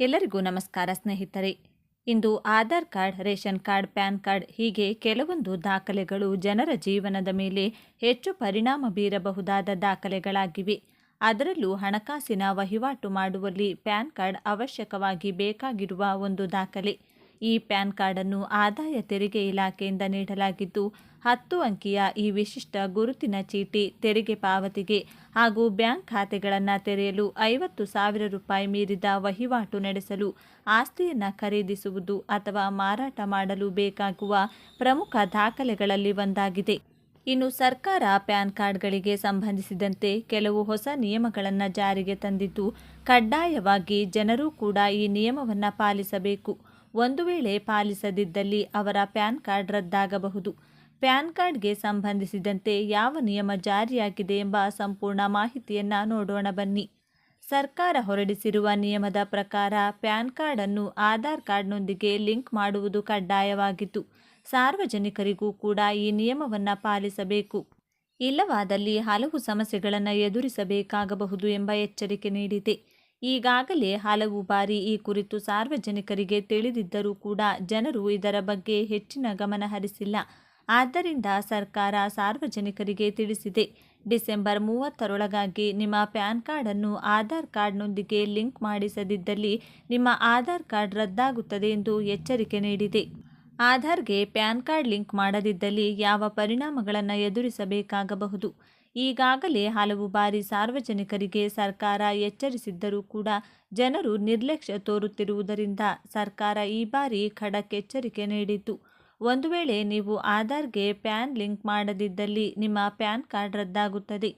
ಎಲ್ಲರಿಗೂ ನಮಸ್ಕಾರ ಸ್ನೇಹಿತರೆ. ಇಂದು Aadhaar card, ration card, PAN card ಹೀಗೆ ಕೆಲವೊಂದು ದಾಖಲೆಗಳು ಜನರ ಜೀವನದ ಮೇಲೆ ಹೆಚ್ಚು ಪರಿಣಾಮ ಬೀರಬಹುದಾದ ದಾಖಲೆಗಳಾಗಿವೆ. ಅದರಲ್ಲೂ ಹಣಕಾಸಿನ ವಹಿವಾಟು ಮಾಡುವಲ್ಲಿ ಪ್ಯಾನ್ ಕಾರ್ಡ್ ಅವಶ್ಯಕವಾಗಿ ಬೇಕಾಗಿರುವ ಒಂದು ದಾಖಲೆ. ಈ ಪ್ಯಾನ್ ಕಾರ್ಡನ್ನು ಆದಾಯ ತೆರಿಗೆ ಇಲಾಖೆಯಿಂದ ನೀಡಲಾಗಿದ್ದು ಹತ್ತು ಅಂಕಿಯ ಈ ವಿಶಿಷ್ಟ ಗುರುತಿನ ಚೀಟಿ ತೆರಿಗೆ ಪಾವತಿಗೆ ಹಾಗೂ ಬ್ಯಾಂಕ್ ಖಾತೆಗಳನ್ನು ತೆರೆಯಲು ಐವತ್ತು ಸಾವಿರ ರೂಪಾಯಿ ಮೀರಿದ ವಹಿವಾಟು ನಡೆಸಲು ಆಸ್ತಿಯನ್ನು ಖರೀದಿಸುವುದು ಅಥವಾ ಮಾರಾಟ ಮಾಡಲು ಬೇಕಾಗುವ ಪ್ರಮುಖ ದಾಖಲೆಗಳಲ್ಲಿ ಒಂದಾಗಿದೆ. ಇನ್ನು ಸರ್ಕಾರ ಪ್ಯಾನ್ ಕಾರ್ಡ್ಗಳಿಗೆ ಸಂಬಂಧಿಸಿದಂತೆ ಕೆಲವು ಹೊಸ ನಿಯಮಗಳನ್ನು ಜಾರಿಗೆ ತಂದಿದ್ದು, ಕಡ್ಡಾಯವಾಗಿ ಜನರೂ ಕೂಡ ಈ ನಿಯಮವನ್ನು ಪಾಲಿಸಬೇಕು. ಒಂದು ವೇಳೆ ಪಾಲಿಸದಿದ್ದಲ್ಲಿ ಅವರ ಪ್ಯಾನ್ ಕಾರ್ಡ್ ರದ್ದಾಗಬಹುದು. ಪ್ಯಾನ್ ಕಾರ್ಡ್ಗೆ ಸಂಬಂಧಿಸಿದಂತೆ ಯಾವ ನಿಯಮ ಜಾರಿಯಾಗಿದೆ ಎಂಬ ಸಂಪೂರ್ಣ ಮಾಹಿತಿಯನ್ನು ನೋಡೋಣ ಬನ್ನಿ. ಸರ್ಕಾರ ಹೊರಡಿಸಿರುವ ನಿಯಮದ ಪ್ರಕಾರ ಪ್ಯಾನ್ ಕಾರ್ಡನ್ನು ಆಧಾರ್ ಕಾರ್ಡ್ನೊಂದಿಗೆ ಲಿಂಕ್ ಮಾಡುವುದು ಕಡ್ಡಾಯವಾಗಿತ್ತು. ಸಾರ್ವಜನಿಕರಿಗೂ ಕೂಡ ಈ ನಿಯಮವನ್ನು ಪಾಲಿಸಬೇಕು. ಇಲ್ಲವಾದಲ್ಲಿ ಹಲವು ಸಮಸ್ಯೆಗಳನ್ನು ಎದುರಿಸಬೇಕಾಗಬಹುದು ಎಂಬ ಎಚ್ಚರಿಕೆ ನೀಡಿದೆ. ಈಗಾಗಲೇ ಹಲವು ಬಾರಿ ಈ ಕುರಿತು ಸಾರ್ವಜನಿಕರಿಗೆ ತಿಳಿದಿದ್ದರೂ ಕೂಡ ಜನರು ಇದರ ಬಗ್ಗೆ ಹೆಚ್ಚಿನ ಗಮನ ಹರಿಸಿಲ್ಲ. ಆದ್ದರಿಂದ ಸರ್ಕಾರ ಸಾರ್ವಜನಿಕರಿಗೆ ತಿಳಿಸಿದೆ. ಡಿಸೆಂಬರ್ ಮೂವತ್ತರೊಳಗಾಗಿ ನಿಮ್ಮ ಪ್ಯಾನ್ ಕಾರ್ಡನ್ನು ಆಧಾರ್ ಕಾರ್ಡ್ನೊಂದಿಗೆ ಲಿಂಕ್ ಮಾಡಿಸದಿದ್ದಲ್ಲಿ ನಿಮ್ಮ ಆಧಾರ್ ಕಾರ್ಡ್ ರದ್ದಾಗುತ್ತದೆ ಎಂದು ಎಚ್ಚರಿಕೆ ನೀಡಿದೆ. ಆಧಾರ್ಗೆ ಪ್ಯಾನ್ ಕಾರ್ಡ್ ಲಿಂಕ್ ಮಾಡದಿದ್ದಲ್ಲಿ ಯಾವ ಪರಿಣಾಮಗಳನ್ನು ಎದುರಿಸಬೇಕಾಗಬಹುದು? ಈಗಾಗಲೇ ಹಲವು ಬಾರಿ ಸಾರ್ವಜನಿಕರಿಗೆ ಸರ್ಕಾರ ಎಚ್ಚರಿಸಿದ್ದರೂ ಕೂಡ ಜನರು ನಿರ್ಲಕ್ಷ್ಯ ತೋರುತ್ತಿರುವುದರಿಂದ ಸರ್ಕಾರ ಈ ಬಾರಿ ಖಡಕ್ ಎಚ್ಚರಿಕೆ ನೀಡಿತು ಒಂದು ವೇಳೆ ನೀವು ಆಧಾರ್ಗೆ ಪ್ಯಾನ್ ಲಿಂಕ್ ಮಾಡದಿದ್ದಲ್ಲಿ ನಿಮ್ಮ ಪ್ಯಾನ್ ಕಾರ್ಡ್ ರದ್ದಾಗುತ್ತದೆ.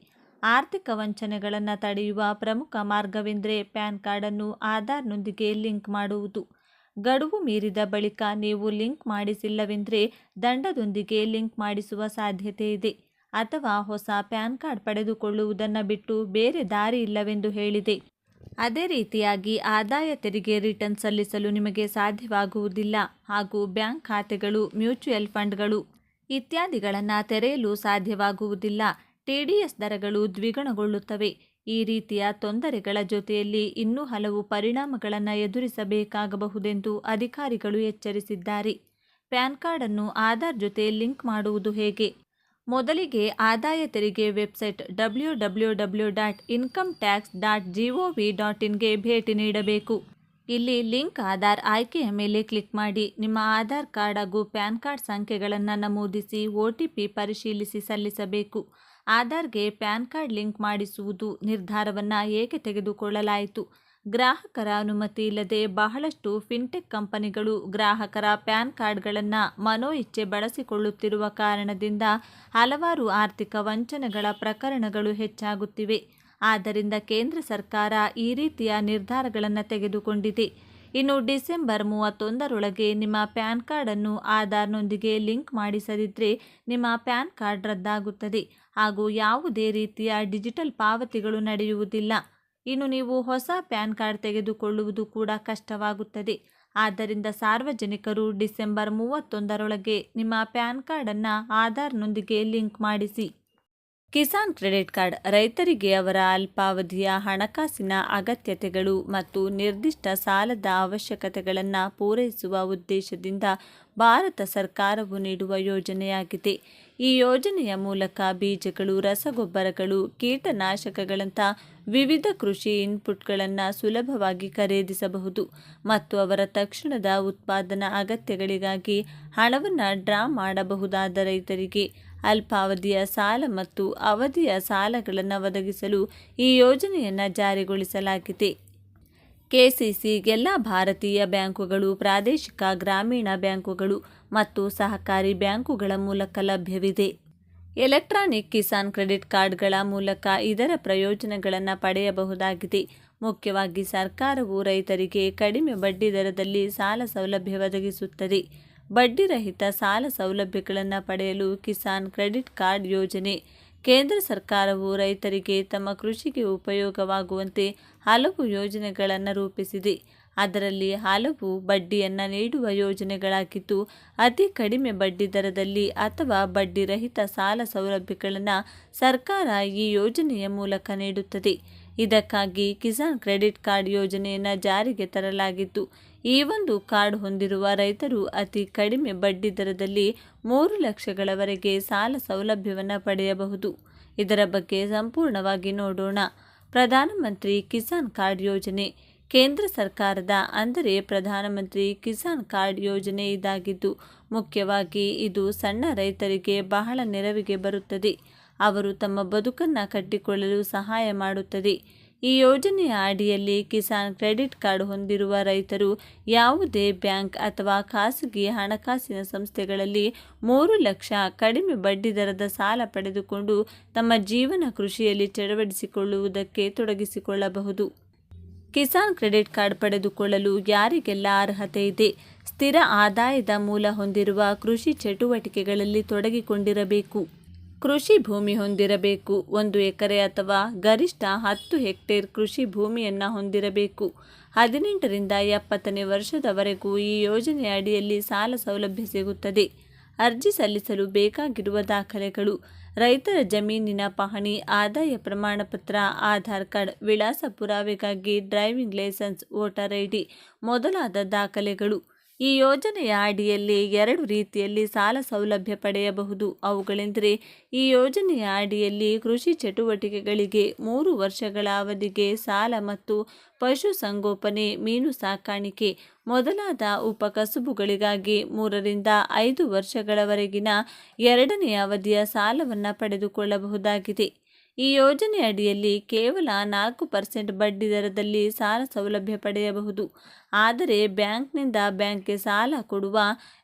ಆರ್ಥಿಕ ವಂಚನೆಗಳನ್ನು ತಡೆಯುವ ಪ್ರಮುಖ ಮಾರ್ಗವೆಂದರೆ ಪ್ಯಾನ್ ಕಾರ್ಡನ್ನು ಆಧಾರ್ನೊಂದಿಗೆ ಲಿಂಕ್ ಮಾಡುವುದು. ಗಡುವು ಮೀರಿದ ಬಳಿಕ ನೀವು ಲಿಂಕ್ ಮಾಡಿಸಿಲ್ಲವೆಂದರೆ ದಂಡದೊಂದಿಗೆ ಲಿಂಕ್ ಮಾಡಿಸುವ ಸಾಧ್ಯತೆ ಇದೆ. ಅಥವಾ ಹೊಸ ಪ್ಯಾನ್ ಕಾರ್ಡ್ ಪಡೆದುಕೊಳ್ಳುವುದನ್ನು ಬಿಟ್ಟು ಬೇರೆ ದಾರಿ ಇಲ್ಲವೆಂದು ಹೇಳಿದೆ. ಅದೇ ರೀತಿಯಾಗಿ ಆದಾಯ ತೆರಿಗೆ ರಿಟರ್ನ್ ಸಲ್ಲಿಸಲು ನಿಮಗೆ ಸಾಧ್ಯವಾಗುವುದಿಲ್ಲ. ಹಾಗೂ ಬ್ಯಾಂಕ್ ಖಾತೆಗಳು ಮ್ಯೂಚುವಲ್ ಫಂಡ್ಗಳು ಇತ್ಯಾದಿಗಳನ್ನು ತೆರೆಯಲು ಸಾಧ್ಯವಾಗುವುದಿಲ್ಲ. ಟಿ ಡಿ ಎಸ್ ದರಗಳು ದ್ವಿಗುಣಗೊಳ್ಳುತ್ತವೆ. ಈ ರೀತಿಯ ತೊಂದರೆಗಳ ಜೊತೆಯಲ್ಲಿ ಇನ್ನೂ ಹಲವು ಪರಿಣಾಮಗಳನ್ನು ಎದುರಿಸಬೇಕಾಗಬಹುದೆಂದು ಅಧಿಕಾರಿಗಳು ಎಚ್ಚರಿಸಿದ್ದಾರೆ. ಪ್ಯಾನ್ ಕಾರ್ಡನ್ನು ಆಧಾರ್ ಜೊತೆ ಲಿಂಕ್ ಮಾಡುವುದು ಹೇಗೆ? ಮೊದಲಿಗೆ ಆದಾಯ ತೆರಿಗೆ website W W W dot income tax dot V dot ಇನ್ಗೆ ಭೇಟಿ ನೀಡಬೇಕು. ಇಲ್ಲಿ ಲಿಂಕ್ ಆಧಾರ್ ಆಯ್ಕೆಯ ಮೇಲೆ ಕ್ಲಿಕ್ ಮಾಡಿ. ನಿಮ್ಮ ಆಧಾರ್ ಕಾರ್ಡ್ ಹಾಗೂ ಪ್ಯಾನ್ ಕಾರ್ಡ್ ಸಂಖ್ಯೆಗಳನ್ನು ನಮೂದಿಸಿ ಒ ಟಿ ಪಿ ಪರಿಶೀಲಿಸಿ ಸಲ್ಲಿಸಬೇಕು. ಆಧಾರ್ಗೆ ಪ್ಯಾನ್ ಕಾರ್ಡ್ ಲಿಂಕ್ ಮಾಡಿಸುವುದು ನಿರ್ಧಾರವನ್ನು ಏಕೆ ತೆಗೆದುಕೊಳ್ಳಲಾಯಿತು? ಗ್ರಾಹಕರ ಅನುಮತಿ ಇಲ್ಲದೆ ಬಹಳಷ್ಟು ಫಿನ್ಟೆಕ್ ಕಂಪನಿಗಳು ಗ್ರಾಹಕರ ಪ್ಯಾನ್ ಕಾರ್ಡ್ಗಳನ್ನು ಮನೋ ಇಚ್ಛೆ ಬಳಸಿಕೊಳ್ಳುತ್ತಿರುವ ಕಾರಣದಿಂದ ಹಲವಾರು ಆರ್ಥಿಕ ವಂಚನೆಗಳ ಪ್ರಕರಣಗಳು ಹೆಚ್ಚಾಗುತ್ತಿವೆ. ಆದ್ದರಿಂದ ಕೇಂದ್ರ ಸರ್ಕಾರ ಈ ರೀತಿಯ ನಿರ್ಧಾರಗಳನ್ನು ತೆಗೆದುಕೊಂಡಿದೆ. ಇನ್ನು ಡಿಸೆಂಬರ್ ಮೂವತ್ತೊಂದರೊಳಗೆ ನಿಮ್ಮ ಪ್ಯಾನ್ ಕಾರ್ಡನ್ನು ಆಧಾರ್ನೊಂದಿಗೆ ಲಿಂಕ್ ಮಾಡಿಸದಿದ್ದರೆ ನಿಮ್ಮ ಪ್ಯಾನ್ ಕಾರ್ಡ್ ರದ್ದಾಗುತ್ತದೆ. ಹಾಗೂ ಯಾವುದೇ ರೀತಿಯ ಡಿಜಿಟಲ್ ಪಾವತಿಗಳು ನಡೆಯುವುದಿಲ್ಲ. ಇನ್ನು ನೀವು ಹೊಸ ಪ್ಯಾನ್ ಕಾರ್ಡ್ ತೆಗೆದುಕೊಳ್ಳುವುದು ಕೂಡ ಕಷ್ಟವಾಗುತ್ತದೆ. ಆದ್ದರಿಂದ ಸಾರ್ವಜನಿಕರು ಡಿಸೆಂಬರ್ ಮೂವತ್ತೊಂದರೊಳಗೆ ನಿಮ್ಮ ಪ್ಯಾನ್ ಕಾರ್ಡನ್ನು ಆಧಾರ್ನೊಂದಿಗೆ ಲಿಂಕ್ ಮಾಡಿಸಿ. ಕಿಸಾನ್ ಕ್ರೆಡಿಟ್ ಕಾರ್ಡ್ ರೈತರಿಗೆ ಅವರ ಅಲ್ಪಾವಧಿಯ ಹಣಕಾಸಿನ ಅಗತ್ಯತೆಗಳು ಮತ್ತು ನಿರ್ದಿಷ್ಟ ಸಾಲದ ಅವಶ್ಯಕತೆಗಳನ್ನು ಪೂರೈಸುವ ಉದ್ದೇಶದಿಂದ ಭಾರತ ಸರ್ಕಾರವು ನೀಡುವ ಯೋಜನೆಯಾಗಿದೆ. ಈ ಯೋಜನೆಯ ಮೂಲಕ ಬೀಜಗಳು, ರಸಗೊಬ್ಬರಗಳು, ಕೀಟನಾಶಕಗಳಂಥ ವಿವಿಧ ಕೃಷಿ ಇನ್ಪುಟ್ಗಳನ್ನು ಸುಲಭವಾಗಿ ಖರೀದಿಸಬಹುದು ಮತ್ತು ಅವರ ತಕ್ಷಣದ ಉತ್ಪಾದನಾ ಅಗತ್ಯಗಳಿಗಾಗಿ ಹಣವನ್ನು ಡ್ರಾ ಮಾಡಬಹುದಾದ ರೈತರಿಗೆ ಅಲ್ಪಾವಧಿಯ ಸಾಲ ಮತ್ತು ಅವಧಿಯ ಸಾಲಗಳನ್ನು ಒದಗಿಸಲು ಈ ಯೋಜನೆಯನ್ನು ಜಾರಿಗೊಳಿಸಲಾಗಿದೆ. ಕೆಸಿಸಿ ಎಲ್ಲ ಭಾರತೀಯ ಬ್ಯಾಂಕುಗಳು, ಪ್ರಾದೇಶಿಕ ಗ್ರಾಮೀಣ ಬ್ಯಾಂಕುಗಳು ಮತ್ತು ಸಹಕಾರಿ ಬ್ಯಾಂಕುಗಳ ಮೂಲಕ ಲಭ್ಯವಿದೆ. ಎಲೆಕ್ಟ್ರಾನಿಕ್ ಕಿಸಾನ್ ಕ್ರೆಡಿಟ್ ಕಾರ್ಡ್ಗಳ ಮೂಲಕ ಇದರ ಪ್ರಯೋಜನಗಳನ್ನು ಪಡೆಯಬಹುದಾಗಿದೆ. ಮುಖ್ಯವಾಗಿ ಸರ್ಕಾರವು ರೈತರಿಗೆ ಕಡಿಮೆ ಬಡ್ಡಿ ದರದಲ್ಲಿ ಸಾಲ ಸೌಲಭ್ಯ ಒದಗಿಸುತ್ತದೆ. ಬಡ್ಡಿರಹಿತ ಸಾಲ ಸೌಲಭ್ಯಗಳನ್ನು ಪಡೆಯಲು ಕಿಸಾನ್ ಕ್ರೆಡಿಟ್ ಕಾರ್ಡ್ ಯೋಜನೆ. ಕೇಂದ್ರ ಸರ್ಕಾರವು ರೈತರಿಗೆ ತಮ್ಮ ಕೃಷಿಗೆ ಉಪಯೋಗವಾಗುವಂತೆ ಹಲವು ಯೋಜನೆಗಳನ್ನು ರೂಪಿಸಿದೆ. ಅದರಲ್ಲಿ ಹಲವು ಬಡ್ಡಿಯನ್ನು ನೀಡುವ ಯೋಜನೆಗಳಾಗಿದ್ದು, ಅತಿ ಕಡಿಮೆ ಬಡ್ಡಿ ದರದಲ್ಲಿ ಅಥವಾ ಬಡ್ಡಿರಹಿತ ಸಾಲ ಸೌಲಭ್ಯಗಳನ್ನು ಸರ್ಕಾರ ಈ ಯೋಜನೆಯ ಮೂಲಕ ನೀಡುತ್ತದೆ. ಇದಕ್ಕಾಗಿ ಕಿಸಾನ್ ಕ್ರೆಡಿಟ್ ಕಾರ್ಡ್ ಯೋಜನೆಯನ್ನು ಜಾರಿಗೆ ತರಲಾಗಿತ್ತು. ಈ ಒಂದು ಕಾರ್ಡ್ ಹೊಂದಿರುವ ರೈತರು ಅತಿ ಕಡಿಮೆ ಬಡ್ಡಿ ದರದಲ್ಲಿ ಮೂರು ಲಕ್ಷಗಳವರೆಗೆ ಸಾಲ ಸೌಲಭ್ಯವನ್ನು ಪಡೆಯಬಹುದು. ಇದರ ಬಗ್ಗೆ ಸಂಪೂರ್ಣವಾಗಿ ನೋಡೋಣ. ಪ್ರಧಾನಮಂತ್ರಿ ಕಿಸಾನ್ ಕಾರ್ಡ್ ಯೋಜನೆ. ಕೇಂದ್ರ ಸರ್ಕಾರದ, ಅಂದರೆ ಪ್ರಧಾನಮಂತ್ರಿ ಕಿಸಾನ್ ಕಾರ್ಡ್ ಯೋಜನೆ ಇದಾಗಿದ್ದು, ಮುಖ್ಯವಾಗಿ ಇದು ಸಣ್ಣ ರೈತರಿಗೆ ಬಹಳ ನೆರವಿಗೆ ಬರುತ್ತದೆ. ಅವರು ತಮ್ಮ ಬದುಕನ್ನು ಕಟ್ಟಿಕೊಳ್ಳಲು ಸಹಾಯ ಮಾಡುತ್ತದೆ. ಈ ಯೋಜನೆಯ ಅಡಿಯಲ್ಲಿ ಕಿಸಾನ್ ಕ್ರೆಡಿಟ್ ಕಾರ್ಡ್ ಹೊಂದಿರುವ ರೈತರು ಯಾವುದೇ ಬ್ಯಾಂಕ್ ಅಥವಾ ಖಾಸಗಿ ಹಣಕಾಸಿನ ಸಂಸ್ಥೆಗಳಲ್ಲಿ ಮೂರು ಲಕ್ಷ ಕಡಿಮೆ ಬಡ್ಡಿದರದ ಸಾಲ ಪಡೆದುಕೊಂಡು ತಮ್ಮ ಜೀವನ ಕೃಷಿಯಲ್ಲಿ ಚಳವಡಿಸಿಕೊಳ್ಳುವುದಕ್ಕೆ ತೊಡಗಿಸಿಕೊಳ್ಳಬಹುದು. ಕಿಸಾನ್ ಕ್ರೆಡಿಟ್ ಕಾರ್ಡ್ ಪಡೆದುಕೊಳ್ಳಲು ಯಾರಿಗೆಲ್ಲ ಅರ್ಹತೆ ಇದೆ? ಸ್ಥಿರ ಆದಾಯದ ಮೂಲ ಹೊಂದಿರುವ ಕೃಷಿ ಚಟುವಟಿಕೆಗಳಲ್ಲಿ ತೊಡಗಿಕೊಂಡಿರಬೇಕು. ಕೃಷಿ ಭೂಮಿ ಹೊಂದಿರಬೇಕು. ಒಂದು ಎಕರೆ ಅಥವಾ ಗರಿಷ್ಠ ಹತ್ತು ಹೆಕ್ಟೇರ್ ಕೃಷಿ ಭೂಮಿಯನ್ನು ಹೊಂದಿರಬೇಕು. ಹದಿನೆಂಟರಿಂದ ಎಪ್ಪತ್ತನೇ ವರ್ಷದವರೆಗೂ ಈ ಯೋಜನೆಯ ಅಡಿಯಲ್ಲಿ ಸಾಲ ಸೌಲಭ್ಯ ಸಿಗುತ್ತದೆ. ಅರ್ಜಿ ಸಲ್ಲಿಸಲು ಬೇಕಾಗಿರುವ ದಾಖಲೆಗಳು, ರೈತರ ಜಮೀನಿನ ಪಹಣಿ, ಆದಾಯ ಪ್ರಮಾಣಪತ್ರ, ಆಧಾರ್ ಕಾರ್ಡ್, ವಿಳಾಸ ಪುರಾವೆಗಾಗಿ ಡ್ರೈವಿಂಗ್ ಲೈಸೆನ್ಸ್, ವೋಟರ್ ಐಡಿ ಮೊದಲಾದ ದಾಖಲೆಗಳು. ಈ ಯೋಜನೆಯ ಅಡಿಯಲ್ಲಿ ಎರಡು ರೀತಿಯಲ್ಲಿ ಸಾಲ ಸೌಲಭ್ಯ ಪಡೆಯಬಹುದು. ಅವುಗಳೆಂದರೆ, ಈ ಯೋಜನೆಯ ಅಡಿಯಲ್ಲಿ ಕೃಷಿ ಚಟುವಟಿಕೆಗಳಿಗೆ ಮೂರು ವರ್ಷಗಳ ಅವಧಿಗೆ ಸಾಲ ಮತ್ತು ಪಶುಸಂಗೋಪನೆ ಮೀನು ಸಾಕಾಣಿಕೆ ಮೊದಲಾದ ಉಪಕಸುಬುಗಳಿಗಾಗಿ ಮೂರರಿಂದ ಐದು ವರ್ಷಗಳವರೆಗಿನ ಎರಡನೇ ಅವಧಿಯ ಸಾಲವನ್ನು ಪಡೆದುಕೊಳ್ಳಬಹುದಾಗಿದೆ. ಈ ಯೋಜನೆ ಅಡಿಯಲ್ಲಿ ಕೇವಲ ನಾಲ್ಕು ಪರ್ಸೆಂಟ್ ಬಡ್ಡಿ ದರದಲ್ಲಿ ಸಾಲ ಸೌಲಭ್ಯ ಪಡೆಯಬಹುದು. ಆದರೆ ಬ್ಯಾಂಕ್ನಿಂದ ಬ್ಯಾಂಕ್ಗೆ ಸಾಲ ಕೊಡುವ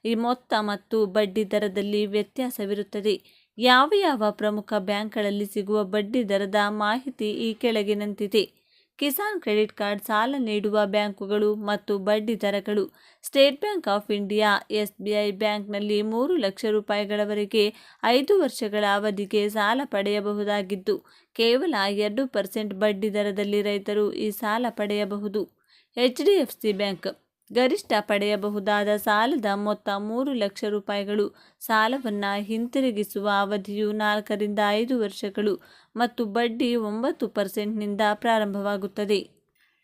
ಈ ಮೊತ್ತ ಮತ್ತು ಬಡ್ಡಿ ದರದಲ್ಲಿ ವ್ಯತ್ಯಾಸವಿರುತ್ತದೆ. ಯಾವ ಯಾವ ಪ್ರಮುಖ ಬ್ಯಾಂಕ್ಗಳಲ್ಲಿ ಸಿಗುವ ಬಡ್ಡಿ ದರದ ಮಾಹಿತಿ ಈ ಕೆಳಗಿನಂತಿದೆ ಕಿಸಾನ್ ಕ್ರೆಡಿಟ್ ಕಾರ್ಡ್ ಸಾಲ ನೀಡುವ ಬ್ಯಾಂಕುಗಳು ಮತ್ತು ಬಡ್ಡಿ ದರಗಳು. State Bank of India, S B I ಬ್ಯಾಂಕ್ನಲ್ಲಿ ಮೂರು ಲಕ್ಷ ರೂಪಾಯಿಗಳವರೆಗೆ ಐದು ವರ್ಷಗಳ ಅವಧಿಗೆ ಸಾಲ ಪಡೆಯಬಹುದಾಗಿದ್ದು, ಕೇವಲ ಎರಡು ಪರ್ಸೆಂಟ್ ಬಡ್ಡಿ ದರದಲ್ಲಿ ರೈತರು ಈ ಸಾಲ ಪಡೆಯಬಹುದು. ಎಚ್ ಡಿ ಬ್ಯಾಂಕ್ ಗರಿಷ್ಠ ಪಡೆಯಬಹುದಾದ ಸಾಲದ ಮೊತ್ತ ಮೂರು ಲಕ್ಷ ರೂಪಾಯಿಗಳು. ಸಾಲವನ್ನು ಹಿಂತಿರುಗಿಸುವ ಅವಧಿಯು ನಾಲ್ಕರಿಂದ ಐದು ವರ್ಷಗಳು ಮತ್ತು ಬಡ್ಡಿ ಒಂಬತ್ತು ಪರ್ಸೆಂಟ್ನಿಂದ ಪ್ರಾರಂಭವಾಗುತ್ತದೆ.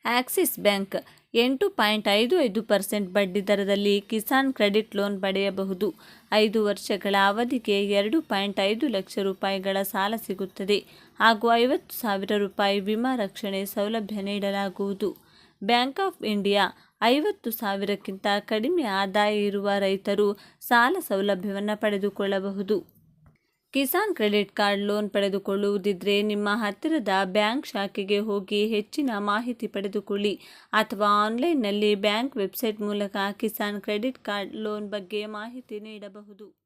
ಆಕ್ಸಿಸ್ ಬ್ಯಾಂಕ್ ಎಂಟು ಪಾಯಿಂಟ್ ಐದು ಐದು ಪರ್ಸೆಂಟ್ ಬಡ್ಡಿ ದರದಲ್ಲಿ ಕಿಸಾನ್ ಕ್ರೆಡಿಟ್ ಲೋನ್ ಪಡೆಯಬಹುದು. ಐದು ವರ್ಷಗಳ ಅವಧಿಗೆ ಎರಡು ಪಾಯಿಂಟ್ ಐದು ಲಕ್ಷ ರೂಪಾಯಿಗಳ ಸಾಲ ಸಿಗುತ್ತದೆ ಹಾಗೂ ಐವತ್ತು ಸಾವಿರ ರೂಪಾಯಿ ವಿಮಾ ರಕ್ಷಣೆ ಸೌಲಭ್ಯ ನೀಡಲಾಗುವುದು. ಬ್ಯಾಂಕ್ ಆಫ್ ಇಂಡಿಯಾ ಐವತ್ತು ಸಾವಿರಕ್ಕಿಂತ ಕಡಿಮೆ ಆದಾಯ ಇರುವ ರೈತರು ಸಾಲ ಸೌಲಭ್ಯವನ್ನು ಪಡೆದುಕೊಳ್ಳಬಹುದು. ಕಿಸಾನ್ ಕ್ರೆಡಿಟ್ ಕಾರ್ಡ್ ಲೋನ್ ಪಡೆದುಕೊಳ್ಳುವುದಿದ್ರೆ ನಿಮ್ಮ ಹತ್ತಿರದ ಬ್ಯಾಂಕ್ ಶಾಖೆಗೆ ಹೋಗಿ ಹೆಚ್ಚಿನ ಮಾಹಿತಿ ಪಡೆದುಕೊಳ್ಳಿ ಅಥವಾ ಆನ್ಲೈನ್ನಲ್ಲಿ ಬ್ಯಾಂಕ್ ವೆಬ್ಸೈಟ್ ಮೂಲಕ ಕಿಸಾನ್ ಕ್ರೆಡಿಟ್ ಕಾರ್ಡ್ ಲೋನ್ ಬಗ್ಗೆ ಮಾಹಿತಿ ನೀಡಬಹುದು.